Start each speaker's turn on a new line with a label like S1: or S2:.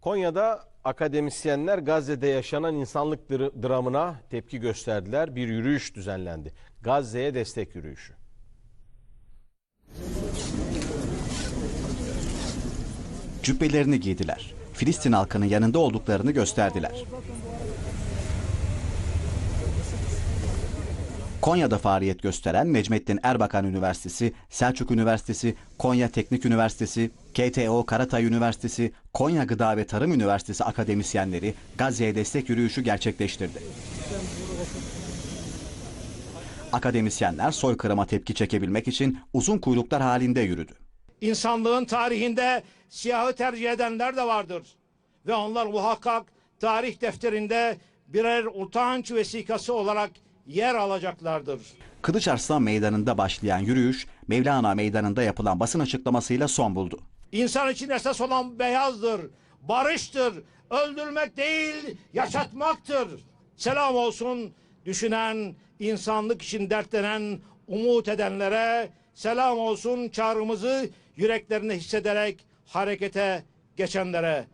S1: Konya'da akademisyenler Gazze'de yaşanan insanlık dr- dramına tepki gösterdiler. Bir yürüyüş düzenlendi. Gazze'ye destek yürüyüşü.
S2: Cübbelerini giydiler. Filistin halkının yanında olduklarını gösterdiler. Konya'da faaliyet gösteren Necmettin Erbakan Üniversitesi, Selçuk Üniversitesi, Konya Teknik Üniversitesi, KTO Karatay Üniversitesi, Konya Gıda ve Tarım Üniversitesi akademisyenleri Gazze'ye destek yürüyüşü gerçekleştirdi. Akademisyenler soykırıma tepki çekebilmek için uzun kuyruklar halinde yürüdü.
S3: İnsanlığın tarihinde siyahı tercih edenler de vardır. Ve onlar muhakkak tarih defterinde birer utanç vesikası olarak yer alacaklardır.
S2: Kılıç Arslan Meydanı'nda başlayan yürüyüş, Mevlana Meydanı'nda yapılan basın açıklamasıyla son buldu.
S3: İnsan için esas olan beyazdır, barıştır, öldürmek değil, yaşatmaktır. Selam olsun düşünen, insanlık için dertlenen, umut edenlere, selam olsun çağrımızı yüreklerine hissederek harekete geçenlere.